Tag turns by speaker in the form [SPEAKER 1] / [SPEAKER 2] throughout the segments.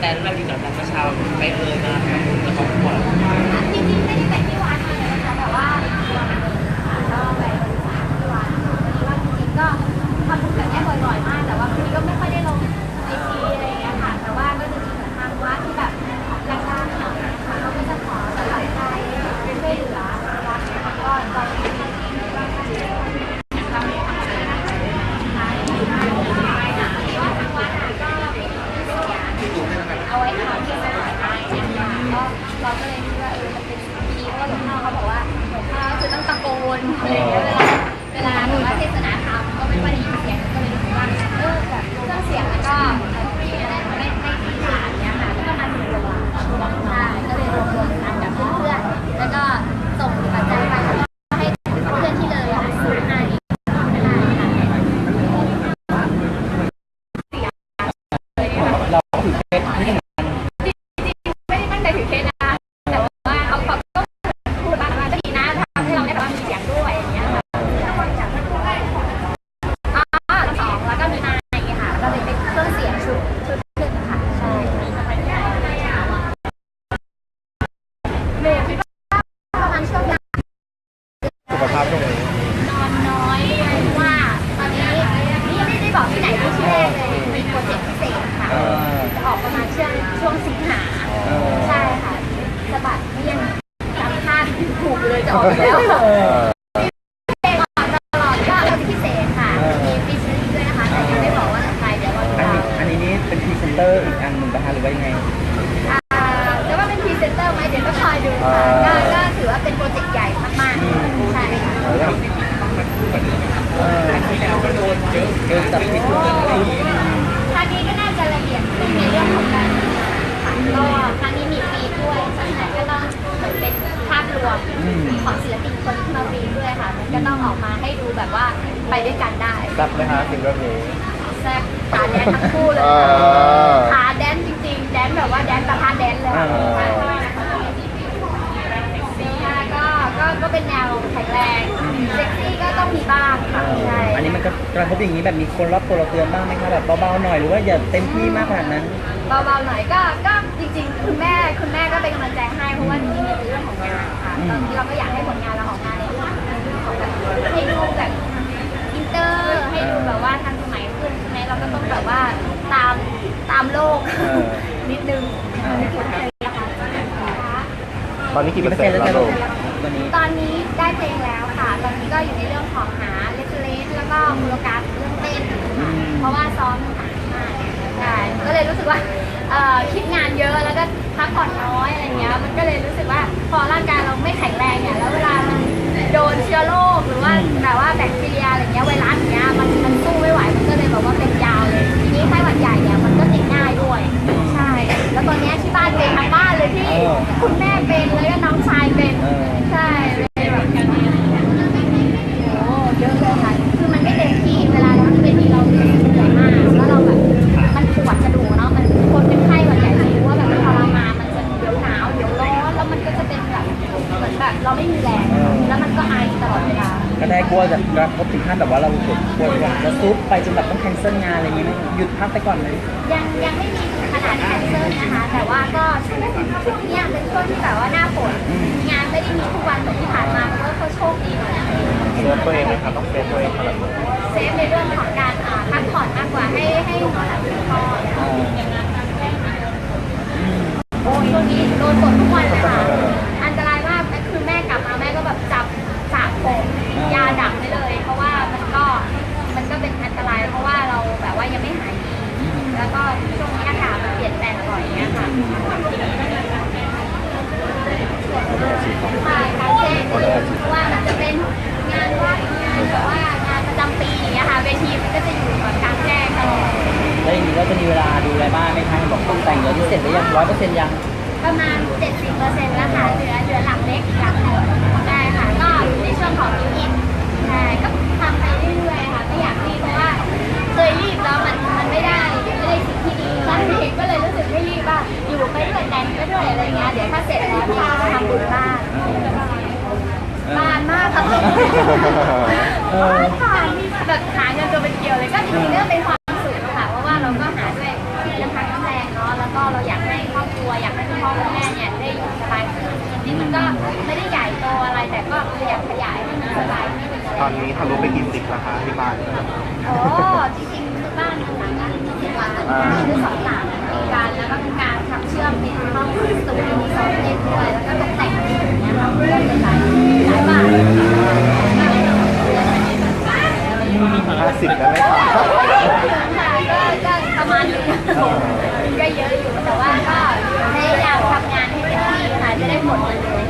[SPEAKER 1] แตเราดีกว่าแต่เมื่อเช้าไปเอ่ยมาแล้วเขาบอก
[SPEAKER 2] จริงาณช่วงนั้น
[SPEAKER 3] สุขภาพตรง
[SPEAKER 2] คร
[SPEAKER 1] เดี๋
[SPEAKER 2] ยวรอติด
[SPEAKER 1] อัน
[SPEAKER 2] ตาม
[SPEAKER 1] นี้อันนี้นี่เป็นพรีเซนเตอร์อีกอันหนึ่งป่ะฮะหรือว่ายังไง
[SPEAKER 2] อ่าจะว่าเป็นพรีเซนเตอร์ไหมเดี๋ยวก็คอยดูค่ะก็ก็ถือว่าเป็นโปรเจกต์ใหญ่มากๆใช่ค่ะ
[SPEAKER 1] เออเออที่แล้วก็โดนเยอะโดนจับผิดทุกเรื่องอะไรอย่างงี้
[SPEAKER 2] ครั้งนี้ก็น่าจะละเอียดขึ้นในเรื่องของการค่ะก็ครั้งนี้มีฟีด้วยเพราะฉะนั้นก็ต้องเหมือนเป็น รวมของศิลปินคนที่มาฟีดด้วยค่ะ มันก็ต้องออกมาให้ดูแบบว่าไปด้วยกันได้
[SPEAKER 3] ซับไหมฮะซิงเกิลนี้
[SPEAKER 2] แซ่บขาแดนทั้งคู่เลย
[SPEAKER 3] เอ
[SPEAKER 2] ค่ะ
[SPEAKER 3] อ
[SPEAKER 2] ขาแดนจริงๆ แดนแบบว่าแดนประธานแดนเลยค่ะ
[SPEAKER 1] เออ
[SPEAKER 2] ซีค่ะก็ก็ก็เป็นแนวแข็งแรงเซ็กซี่ก็ต้องมีบ้างค่ะใช่
[SPEAKER 1] อันนี้มันก็กระทบอย่างนี้แบบมีคนรอบตัวเราเตือนบ้างไหมคะแบบเบาๆหน่อยหรือว่าอย่าเต็มที่มากขนาดนั้น
[SPEAKER 2] เบาๆหน่อยก็ก็จริงๆ คุณแม่คุณแม่ก็เป็นกำลังใจให้เพราะว่าจริงๆเป็นเรื่องของงานค่ะ
[SPEAKER 1] อืม
[SPEAKER 2] ตอนนี้เราก็อยากให้ผลงานเราออกมาในเรื่องในเรื่องของแบบให้ดูแบบอินเตอร์ให้ดูแบบว่าทันสมัยขึ้นใช่ไหมเราก็ต้องแบบว่าตามตามโลก
[SPEAKER 1] เออ
[SPEAKER 2] นิดนึงนิดนึงนะคะ
[SPEAKER 3] ตอนนี้กี่เปอร์เซ็นต์แล้วลูก
[SPEAKER 1] ตัวนี้
[SPEAKER 2] ตอนนี้ได้เพลงแล้วค่ะ ตอนนี้ก็อยู่ในเรื่องของหาเลสเลสแล้วก็โคโรกราฟเรื่องเต้นค่ะเพราะว่าซ้อมหนักมากใช่ก็เลยรู้สึกว่าเอ่อคิดงาน พอร่างกายเราไม่แข็งแรงเนี่ยแล้วเวลามันโดนเชื้อโรคหรือว่าแบบว่าแบคที เหมือนแบบเราไม่มีแรงแล้วมันก็ไอตลอดเวลา
[SPEAKER 1] ก็ได้กลัวจะกระทบถึงขั้นแบบว่าเรากลัวว่าจะซุดไปจนแบบต้องแคนเซิลงานอะไรอย่างงี้ไหมหยุดพักไปก่อนเลย
[SPEAKER 2] ยังยังไม่มีถึงขนาดแคนเซิลนะคะ แต่ว่าก็ช่วงช่วงเนี้ยเป็นช่วงที่แบบว่าหน้าฝนงานไม่ได้มีทุกวันเหมือนที่ผ่านมาเพราะว่าเขาโชคดีหน่อยนะ
[SPEAKER 3] เซฟตัวเองไหมครับต้องเซฟตัวเองขนาดไหน
[SPEAKER 2] เซฟในเรื่องของการอ่าพักผ่อนมากกว่าให้ให้นอนหลับพักผ่อนโอ้ยช่วงนี้โดนฝนทุกวันเลยค่ะ
[SPEAKER 1] ยวนี้เสร็จหรือยังร้อยเปอร์เซ็นต์ยัง
[SPEAKER 2] ประมาณ 70%แล้วค่ะ เหลือเหลือหลังเล็กหลังหนึ่งได้ค่ะ ก็อยู่ในช่วงของยูนิตใช่ก็ทำไปเรื่อยๆค่ะ ไม่อยากรีบเพราะว่า เคยรีบแล้วมันมันไม่ได้ไม่ได้สิ่งที่ดีครั้งนี้ก็เลยรู้สึกไม่รีบว่าอยู่ไปด้วยแต่งไปด้วยอะไรเงี้ย เดี๋ยวถ้าเสร็จแล้วเนี่ยจะทำบุญบ้านบานมากค่ะ
[SPEAKER 1] เออ
[SPEAKER 2] บ้านค่ะแบบหาเงินตัวเป็นเกลียวเลยก็โอ้ ตอนนี้ถ้าเริงๆคือบ้านหลังนั้นเป็นหลังคือสองหลังกันแล้วก็เป็นการทำเชื่อมเป็นห้องสตูดิโอซ้อมเล่นด้วยแล้วก็ตกแต่งอย่างเงี้ยค่ะเพื่อนหลายหลายบาน
[SPEAKER 3] ห้าสิบได้ไหมครับ
[SPEAKER 2] ค่ะก็ก็ประมาณนึงก็เยอะอยู่แต่ว่าก็พยายามทำงานให้เต็มที่ค่ะจะได้ผลมันเลย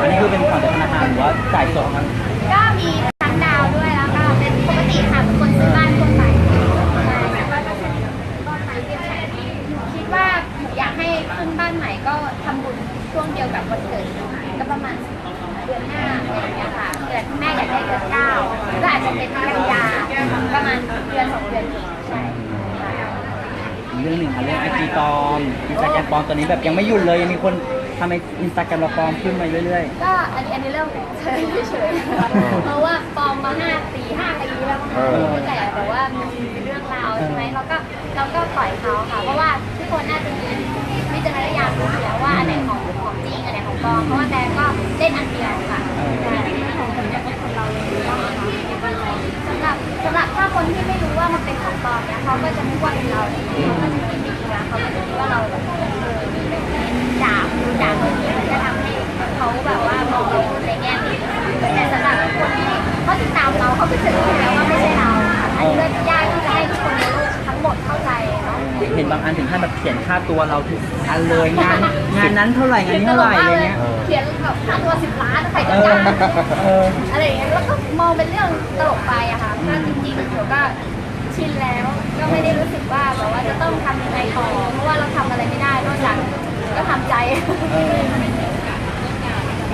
[SPEAKER 1] อันนี้คือเป็นผ่อนจากธนาคารหรือว่าจ่ายสดครับ
[SPEAKER 2] ก็มี ยวกับวันเกิดก็ประมาณเดือนหน้าอะไรอย่างเงี้ยค่ะเกิดแม่อยากได้เดือนเก้าก็อาจจะเป็นกันยาประมาณเดือนสองเดือนใช่
[SPEAKER 1] อีกเรื่องหนึ่งค่ะเรื่องไอจีปลอมอินสตาแกรมปลอมตอนนี้แบบยังไม่หยุดเลยยังมีคนทำไออินสตาแกรมเราปลอมขึ้นมาเรื่อย
[SPEAKER 2] ก็อันนี้อันนี้เรื่องเฉยเฉยๆเพราะว่าปลอมมาห้าสี่ห้าปีแล้วมั้งแต่แต่ว่ามันมีเรื่องราวใช่ไหมเราก็เราก็ปล่อยเขาค่ะ เพราะว่าทุกคนน่าจะมีวิจารณญาณรู้อยู่แล้วว่าอันไหนของ องเพราะว่าแต่ก็เล่นอันเดียวค่ะใช่ของคนจากคนเราเลยสำหรับสำหรับถ้าคนที่ไม่รู้ว่ามันเป็นของปลอมเนี่ยเขาก็จะนึกว่าเป็นเราเขาก็จะคิดดีนะเขาก็จะคิดว่าเราแบบเออมีแบบด่าดูด่าคนนี้มันก็ทำให้เขาแบบว่ามองเราในแง่ดีแต่สำหรับคนที่เขาติดตามเราเขาก็จะ เนาะ
[SPEAKER 1] ๆเห็นบางอันถึงขั้นแบบเขียนค่าตัวเราทุกอันเลยงานงานนั้นเท่าไหร่งานนี้เท่าไหร่อะไรเงี้ย
[SPEAKER 2] เขียนแบบค่าตัวสิบล้านใคร
[SPEAKER 1] เอ
[SPEAKER 2] จะ
[SPEAKER 1] อ
[SPEAKER 2] จ้าง
[SPEAKER 1] เออ
[SPEAKER 2] อะไรอย่างเงี้ยแล้วก็มองเป็นเรื่องตลกไปอะค่ะก็จริงๆเดี๋ยวก็ชินแล้ว ก็ไม่ได้รู้สึกว่าแบบว่าจะต้องทำยังไงต่อเพราะว่าเราทำอะไรไม่ได้นอกจากก็ทำใจ
[SPEAKER 1] เออ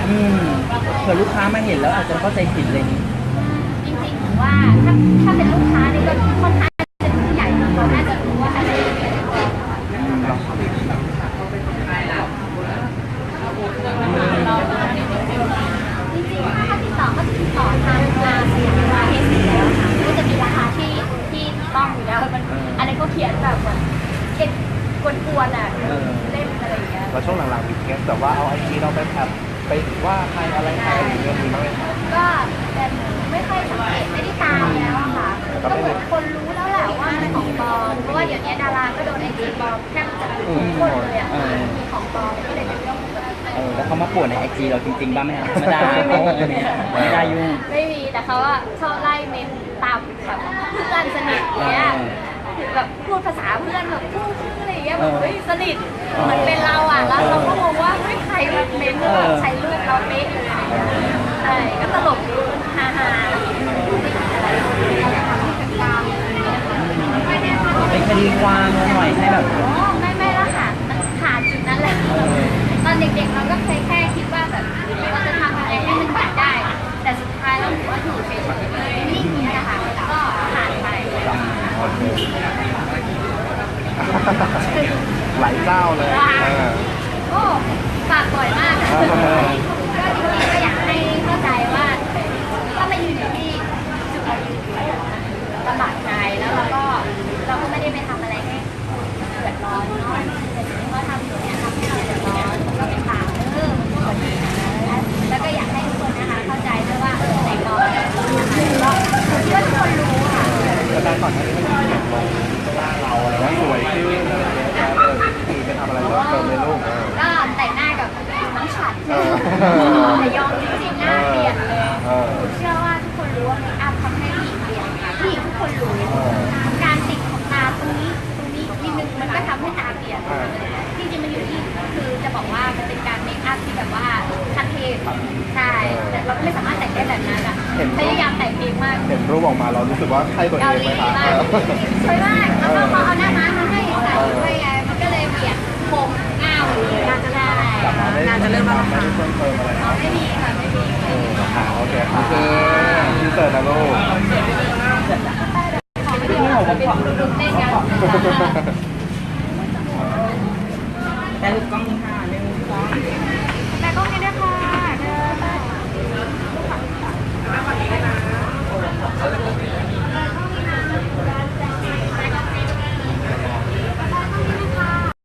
[SPEAKER 1] อืมเผื่อลูกค้ามาเห็นแล้วอาจจะเข้าใจผิดอะไรอย่างงี้
[SPEAKER 2] จริงๆผมว่าถ้าถ้าเป็นลูกค้านี่ก็ค่อนข้างจะเป็นผู้ใหญ่เขาน่าจะรู้ว่าอะไรเป็นอะไรจริงๆถ้าเขาติดต่อเขาจะติดต่อทางมาสยามวาเฮสอยู่แล้วค่ะก็จะมีราคาที่ที่ถูกต้องอยู่แล้วมันอันนี้เขาเขียนแบบเหมือนเก็บกวนๆอะเล่นอะไรอย่างเงี้ย
[SPEAKER 3] แล้วช่วงหลังๆมีเคสแบบว่าเอาไอจีเราไปแท็บไปว่าใครอะไรใครอย่างเงี้ยมีบ้างไหมครับ
[SPEAKER 2] ก็แต่ไม่ค่อยสังเกตไม่ได้ตามแล้วอะค่ะก็เหมือนคนรู้แล้วแหละว่ามันของปลอมเพราะว่าเดี๋ยวนี้ดาราก็โดนไอจีปลอมแทบจะทุกคนเลยอะค่ะมีของปลอมก็เลยเป็นเรื่องปกติ
[SPEAKER 1] เออแล้วเขามาป่วนในไอจีเราจริงๆบ้างไหมครับไม่ได้ไม่ได้ยุ่ง
[SPEAKER 2] ไม่มีแต่เขาอะชอบไล่เมนตามแบบเพื่อนสนิทอย่างเงี้ยแบบพูดภาษาเพื่อนแบบพูด ชื่ออะไรอย่างเงี้ยแบบเฮ้ยสนิทเหมือนเป็นเราอะแล้วเราก็งงว่าเฮ้ยใครมาเมนแบบใช้รูปเราเป๊ะเลยอะไรอย่างเงี้ยใช่ก็ตลกดีฮาฮาอะไรไม่แน่ค่ะ
[SPEAKER 1] เป็นคดีความหน่อยให้แบบ
[SPEAKER 2] อ๋อไม่ไม่แล้วค่ะมันผ่านจุดนั้นแล้วตอนเด็กๆเราก็เคยแค่คิดว่าแบบเราจะทำอะไรให้มันผ่านได้ แต่สุดท้ายเราถือว่าถูกเฉยๆนิ่งๆเนี่ยค่ะก็ผ่านไป
[SPEAKER 3] โอเค หลายเจ้าเลยเออ
[SPEAKER 2] โอ้ฝากบ่อยมากค่ะก็จริงๆก็อยากให้ แต่งได้
[SPEAKER 3] แบ
[SPEAKER 2] บนั้นอะพยายามแต่งเองมาก
[SPEAKER 3] เห็นรูปออกมาเรารู้สึกว่าใช่ตัวเอ
[SPEAKER 2] เกางห
[SPEAKER 3] ไหม
[SPEAKER 2] ลี
[SPEAKER 3] คะ
[SPEAKER 2] มากสวยมากแล้วก็พอเอาหน้าม้ามาให้ใส่ด้วยไงมันก็เลยเปลี่ยนโครงอ้าวเลยน่าจะได้
[SPEAKER 3] กลับมาได้
[SPEAKER 2] น่าจะเริ่มมา
[SPEAKER 3] ไม่ได้เพิ่มเติมอะไร
[SPEAKER 2] อ๋อไม่มีค่ะไม่มี
[SPEAKER 3] อ่าโอเคค่ะอินเสิร์ตนะลูก
[SPEAKER 2] ของไม่เดียวค่ะเป็นเล่นกัน Thank you.